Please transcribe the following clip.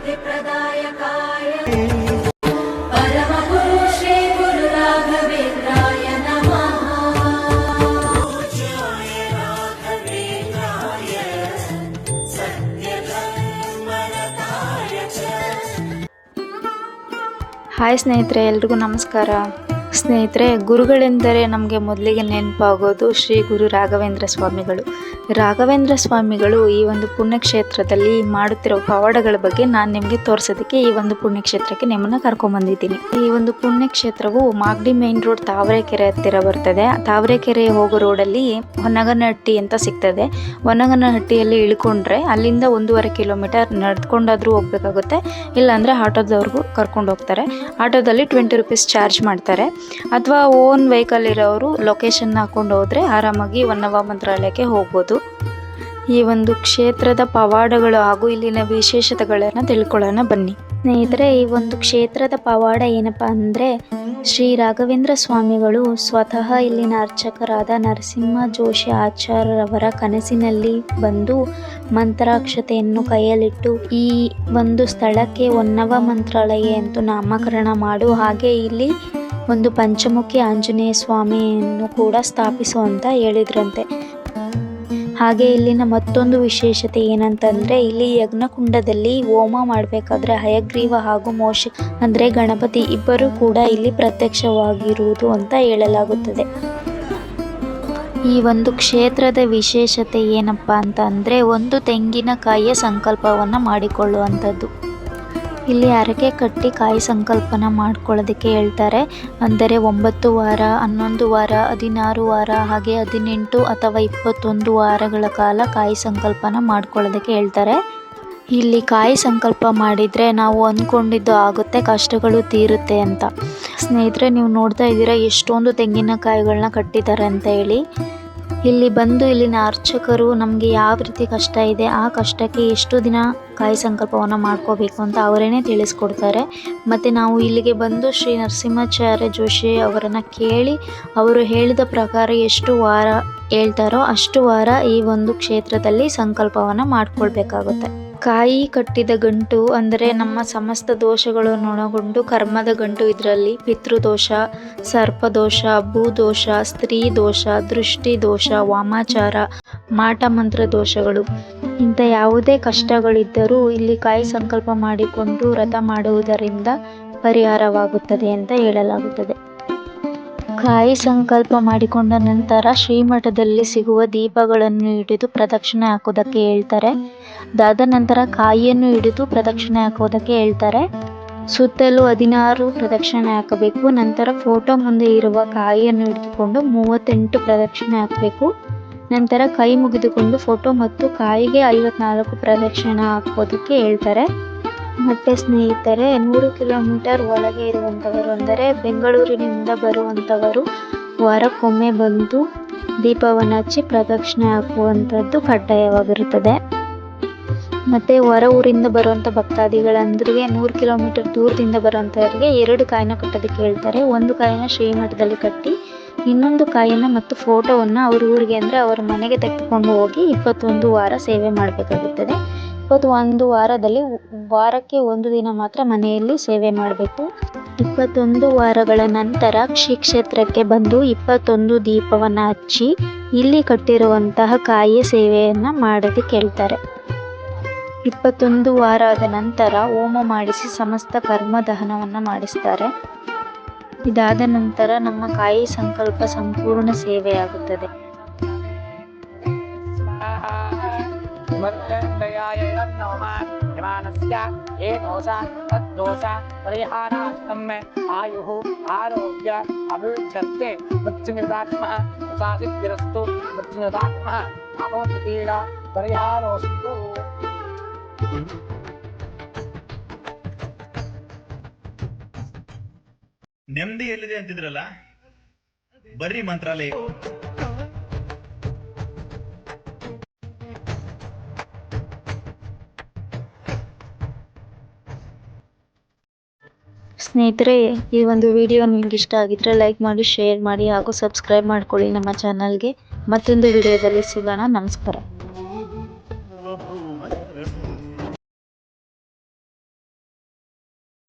सिद्धिप्रदायकाय परमपुरुषे गुरुराघवेन्द्राय नमः पूज्याय राघवेन्द्राय सत्यधर्मरताय च ಹಾಯ್ ಸ್ನೇಹಿತರೆ ಎಲ್ರಿಗೂ ನಮಸ್ಕಾರ ಸ್ನೇಹಿತರೆ ಗುರುಗಳೆಂದರೆ ನಮಗೆ ಮೊದಲಿಗೆ ನೆನಪಾಗೋದು ಶ್ರೀ ಗುರು ರಾಘವೇಂದ್ರ ಸ್ವಾಮಿಗಳು ರಾಘವೇಂದ್ರ ಸ್ವಾಮಿಗಳು ಈ ಒಂದು ಪುಣ್ಯಕ್ಷೇತ್ರದಲ್ಲಿ ಮಾಡುತ್ತಿರುವ ಪವಾಡಗಳ ಬಗ್ಗೆ ನಾನು ನಿಮಗೆ ತೋರಿಸೋದಕ್ಕೆ ಈ ಒಂದು ಪುಣ್ಯಕ್ಷೇತ್ರಕ್ಕೆ ನಿಮ್ಮನ್ನ ಕರ್ಕೊಂಡ್ಬಂದಿದ್ದೀನಿ ಈ ಒಂದು ಪುಣ್ಯಕ್ಷೇತ್ರವು ಮಾಗಡಿ ಮೇನ್ ರೋಡ್ ತಾವರೆಕೆರೆ ಹತ್ತಿರ ಬರ್ತದೆ. ತಾವರೆಕೆರೆ ಹೋಗೋ ರೋಡಲ್ಲಿ ಹೊನ್ನಗನಹಟ್ಟಿ ಅಂತ ಸಿಗ್ತದೆ. ಹೊನ್ನಗನಹಟ್ಟಿಯಲ್ಲಿ ಇಳ್ಕೊಂಡ್ರೆ ಅಲ್ಲಿಂದ ಒಂದೂವರೆ ಕಿಲೋಮೀಟರ್ ನಡ್ಕೊಂಡಾದ್ರೂ ಹೋಗ್ಬೇಕಾಗುತ್ತೆ. ಇಲ್ಲಾಂದ್ರೆ ಆಟೋದವ್ರಿಗೂ ಕರ್ಕೊಂಡು ಹೋಗ್ತಾರೆ. ಆಟೋದಲ್ಲಿ ಟ್ವೆಂಟಿ ರುಪೀಸ್ ಚಾರ್ಜ್ ಮಾಡ್ತಾರೆ. ಅಥವಾ ಓನ್ ವೆಹಿಕಲ್ ಇರೋರು ಲೊಕೇಶನ್ ಹಾಕೊಂಡು ಹೋದ್ರೆ ಆರಾಮಾಗಿ ಹೊನ್ನವ ಮಂತ್ರಾಲಯಕ್ಕೆ ಹೋಗ್ಬೋದು. ಈ ಒಂದು ಕ್ಷೇತ್ರದ ಪವಾಡಗಳು ಹಾಗೂ ಇಲ್ಲಿನ ವಿಶೇಷತೆಗಳನ್ನ ತಿಳ್ಕೊಳ್ಳೋಣ ಬನ್ನಿ. ಸ್ನೇಹಿತರೆ, ಈ ಒಂದು ಕ್ಷೇತ್ರದ ಪವಾಡ ಏನಪ್ಪಾ ಅಂದ್ರೆ, ಶ್ರೀ ರಾಘವೇಂದ್ರ ಸ್ವಾಮಿಗಳು ಸ್ವತಃ ಇಲ್ಲಿನ ಅರ್ಚಕರಾದ ನರಸಿಂಹ ಜೋಶಿ ಆಚಾರ್ಯರವರ ಕನಸಿನಲ್ಲಿ ಬಂದು ಮಂತ್ರಾಕ್ಷತೆಯನ್ನು ಕೈಯಲ್ಲಿಟ್ಟು ಈ ಒಂದು ಸ್ಥಳಕ್ಕೆ ಹೊನ್ನವ ಮಂತ್ರಾಲಯ ಎಂದು ನಾಮಕರಣ ಮಾಡು. ಹಾಗೆ ಇಲ್ಲಿ ಒಂದು ಪಂಚಮುಖಿ ಆಂಜನೇಯ ಸ್ವಾಮಿಯನ್ನು ಕೂಡ ಸ್ಥಾಪಿಸು ಅಂತ ಹೇಳಿದ್ರಂತೆ. ಹಾಗೆ ಇಲ್ಲಿನ ಮತ್ತೊಂದು ವಿಶೇಷತೆ ಏನಂತಂದ್ರೆ ಇಲ್ಲಿ ಯಜ್ಞಕುಂಡದಲ್ಲಿ ಹೋಮ ಮಾಡಬೇಕಾದ್ರೆ ಹಯಗ್ರೀವ ಹಾಗೂ ಮೋಶ ಅಂದ್ರೆ ಗಣಪತಿ ಇಬ್ಬರು ಕೂಡ ಇಲ್ಲಿ ಪ್ರತ್ಯಕ್ಷವಾಗಿರುವುದು ಅಂತ ಹೇಳಲಾಗುತ್ತದೆ. ಈ ಒಂದು ಕ್ಷೇತ್ರದ ವಿಶೇಷತೆ ಏನಪ್ಪಾ ಅಂತ ಅಂದ್ರೆ ಒಂದು ತೆಂಗಿನಕಾಯಿಯ ಸಂಕಲ್ಪವನ್ನ ಮಾಡಿಕೊಳ್ಳುವಂಥದ್ದು. ಇಲ್ಲಿ ಹರಕೆ ಕಟ್ಟಿ ಕಾಯಿ ಸಂಕಲ್ಪನ ಮಾಡ್ಕೊಳ್ಳೋದಕ್ಕೆ ಹೇಳ್ತಾರೆ. ಅಂದರೆ ಒಂಬತ್ತು ವಾರ, ಹನ್ನೊಂದು ವಾರ, ಹದಿನಾರು ವಾರ, ಹಾಗೆ ಹದಿನೆಂಟು ಅಥವಾ ಇಪ್ಪತ್ತೊಂದು ವಾರಗಳ ಕಾಲ ಕಾಯಿ ಸಂಕಲ್ಪನ ಮಾಡ್ಕೊಳ್ಳೋದಕ್ಕೆ ಹೇಳ್ತಾರೆ. ಇಲ್ಲಿ ಕಾಯಿ ಸಂಕಲ್ಪ ಮಾಡಿದರೆ ನಾವು ಅಂದ್ಕೊಂಡಿದ್ದು ಆಗುತ್ತೆ, ಕಷ್ಟಗಳು ತೀರುತ್ತೆ ಅಂತ. ಸ್ನೇಹಿತರೆ, ನೀವು ನೋಡ್ತಾ ಇದ್ದೀರಾ, ಎಷ್ಟೊಂದು ತೆಂಗಿನಕಾಯಿಗಳನ್ನ ಕಟ್ಟಿದ್ದಾರೆ ಅಂತ ಹೇಳಿ. ಇಲ್ಲಿ ಬಂದು ಇಲ್ಲಿನ ಅರ್ಚಕರು ನಮಗೆ ಯಾವ ರೀತಿ ಕಷ್ಟ ಇದೆ, ಆ ಕಷ್ಟಕ್ಕೆ ಎಷ್ಟು ದಿನ ಕಾಯಿ ಸಂಕಲ್ಪವನ್ನು ಮಾಡ್ಕೋಬೇಕು ಅಂತ ಅವರೇನೆ ತಿಳಿಸ್ಕೊಡ್ತಾರೆ. ಮತ್ತು ನಾವು ಇಲ್ಲಿಗೆ ಬಂದು ಶ್ರೀ ನರಸಿಂಹಾಚಾರ್ಯ ಜೋಶಿ ಅವರನ್ನು ಕೇಳಿ ಅವರು ಹೇಳಿದ ಪ್ರಕಾರ ಎಷ್ಟು ವಾರ ಹೇಳ್ತಾರೋ ಅಷ್ಟು ವಾರ ಈ ಒಂದು ಕ್ಷೇತ್ರದಲ್ಲಿ ಸಂಕಲ್ಪವನ್ನು ಮಾಡ್ಕೊಳ್ಬೇಕಾಗುತ್ತೆ. ಕಾಯಿ ಕಟ್ಟಿದ ಗಂಟು ಅಂದರೆ ನಮ್ಮ ಸಮಸ್ತ ದೋಷಗಳನ್ನು ಒಳಗೊಂಡು ಕರ್ಮದ ಗಂಟು ಇದರಲ್ಲಿ. ಪಿತೃದೋಷ ಸರ್ಪದೋಷ ಭೂದೋಷ ಸ್ತ್ರೀ ದೋಷ ದೃಷ್ಟಿ ದೋಷ ವಾಮಾಚಾರ ಮಾಟ ಮಂತ್ರ ದೋಷಗಳು. ಇಂಥ ಯಾವುದೇ ಕಷ್ಟಗಳಿದ್ದರೂ ಇಲ್ಲಿ ಕಾಯಿ ಸಂಕಲ್ಪ ಮಾಡಿಕೊಂಡು ವ್ರತ ಮಾಡುವುದರಿಂದ ಪರಿಹಾರವಾಗುತ್ತದೆ ಅಂತ ಹೇಳಲಾಗುತ್ತದೆ. ಕಾಯಿ ಸಂಕಲ್ಪ ಮಾಡಿಕೊಂಡ ನಂತರ ಶ್ರೀಮಠದಲ್ಲಿ ಸಿಗುವ ದೀಪಗಳನ್ನು ಹಿಡಿದು ಪ್ರದಕ್ಷಿಣೆ ಹಾಕೋದಕ್ಕೆ ಹೇಳ್ತಾರೆ. ಅದಾದ ನಂತರ ಕಾಯಿಯನ್ನು ಹಿಡಿದು ಪ್ರದಕ್ಷಿಣೆ ಹಾಕೋದಕ್ಕೆ ಹೇಳ್ತಾರೆ. ಸುತ್ತಲೂ ಹದಿನಾರು ಪ್ರದಕ್ಷಿಣೆ ಹಾಕಬೇಕು. ನಂತರ ಫೋಟೋ ಮುಂದೆ ಇರುವ ಕಾಯಿಯನ್ನು ಹಿಡಿದುಕೊಂಡು ಮೂವತ್ತೆಂಟು ಪ್ರದಕ್ಷಿಣೆ ಹಾಕಬೇಕು. ನಂತರ ಕೈ ಮುಗಿದುಕೊಂಡು ಫೋಟೋ ಮತ್ತು ಕಾಯಿಗೆ ಐವತ್ನಾಲ್ಕು ಪ್ರದಕ್ಷಿಣೆ ಹಾಕೋದಕ್ಕೆ ಹೇಳ್ತಾರೆ. ಮತ್ತೆ ಸ್ನೇಹಿತರೆ, ನೂರು ಕಿಲೋಮೀಟರ್ ಒಳಗೆ ಇರುವಂಥವರು ಅಂದರೆ ಬೆಂಗಳೂರಿನಿಂದ ಬರುವಂಥವರು ವಾರಕ್ಕೊಮ್ಮೆ ಬಂದು ದೀಪವನ್ನು ಹಚ್ಚಿ ಪ್ರದಕ್ಷಿಣೆ ಹಾಕುವಂಥದ್ದು ಕಡ್ಡಾಯವಾಗಿರುತ್ತದೆ. ಮತ್ತು ಹೊರ ಊರಿಂದ ಬರುವಂಥ ಭಕ್ತಾದಿಗಳಂದ್ರಿಗೆ ನೂರು ಕಿಲೋಮೀಟರ್ ದೂರದಿಂದ ಬರುವಂಥವ್ರಿಗೆ ಎರಡು ಕಾಯಿನ ಕಟ್ಟೋದಕ್ಕೆ ಹೇಳ್ತಾರೆ ಒಂದು ಕಾಯಿನ ಶ್ರೀಮಠದಲ್ಲಿ ಕಟ್ಟಿ, ಇನ್ನೊಂದು ಕಾಯಿನ ಮತ್ತು ಫೋಟೋವನ್ನು ಅವ್ರ ಊರಿಗೆ ಅಂದರೆ ಅವರ ಮನೆಗೆ ತೆಗೆದುಕೊಂಡು ಹೋಗಿ ಇಪ್ಪತ್ತೊಂದು ವಾರ ಸೇವೆ ಮಾಡಬೇಕಾಗುತ್ತದೆ. ಇಪ್ಪತ್ತು ಒಂದು ವಾರದಲ್ಲಿ ವಾರಕ್ಕೆ ಒಂದು ದಿನ ಮಾತ್ರ ಮನೆಯಲ್ಲಿ ಸೇವೆ ಮಾಡಬೇಕು. ಇಪ್ಪತ್ತೊಂದು ವಾರಗಳ ನಂತರ ಕ್ಷೇತ್ರಕ್ಕೆ ಬಂದು ಇಪ್ಪತ್ತೊಂದು ದೀಪವನ್ನು ಹಚ್ಚಿ ಇಲ್ಲಿ ಕಟ್ಟಿರುವಂತಹ ಕಾಯಿ ಸೇವೆಯನ್ನು ಮಾಡೋದಕ್ಕೆ ಕೇಳ್ತಾರೆ. ಇಪ್ಪತ್ತೊಂದು ವಾರ ಆದ ನಂತರ ಹೋಮ ಮಾಡಿಸಿ ಸಮಸ್ತ ಕರ್ಮ ದಹನವನ್ನು ಮಾಡಿಸ್ತಾರೆ. ಇದಾದ ನಂತರ ನಮ್ಮ ಕಾಯಿ ಸಂಕಲ್ಪ ಸಂಪೂರ್ಣ ಸೇವೆಯಾಗುತ್ತದೆ. मर्कण्डयाय नमः यमानस्य ये दोषा तद्दोषा परिहारार्थं आयुः आरोग्य अभिवृद्धत्ते मृत्युनिदात्मः उपासिद्धिरस्तु मृत्युनिदात्मः अमोपीडा परिहारोऽस्तु ನೆಮ್ಮದಿ ಎಲ್ಲಿದೆ ಅಂತಿದ್ರಲ್ಲ ಬರ್ರಿ ಮಂತ್ರಾಲಯ ಸ್ನೇಹಿತರೆ, ಈ ಒಂದು ವಿಡಿಯೋ ನಿಮ್ಗೆ ಇಷ್ಟ ಆಗಿದ್ರೆ ಲೈಕ್ ಮಾಡಿ ಶೇರ್ ಮಾಡಿ ಹಾಗೂ ಸಬ್ಸ್ಕ್ರೈಬ್ ಮಾಡ್ಕೊಳ್ಳಿ ನಮ್ಮ ಚಾನಲ್ಗೆ ಮತ್ತೊಂದು ವಿಡಿಯೋದಲ್ಲಿ ಸಿಗೋಣ. ನಮಸ್ಕಾರ.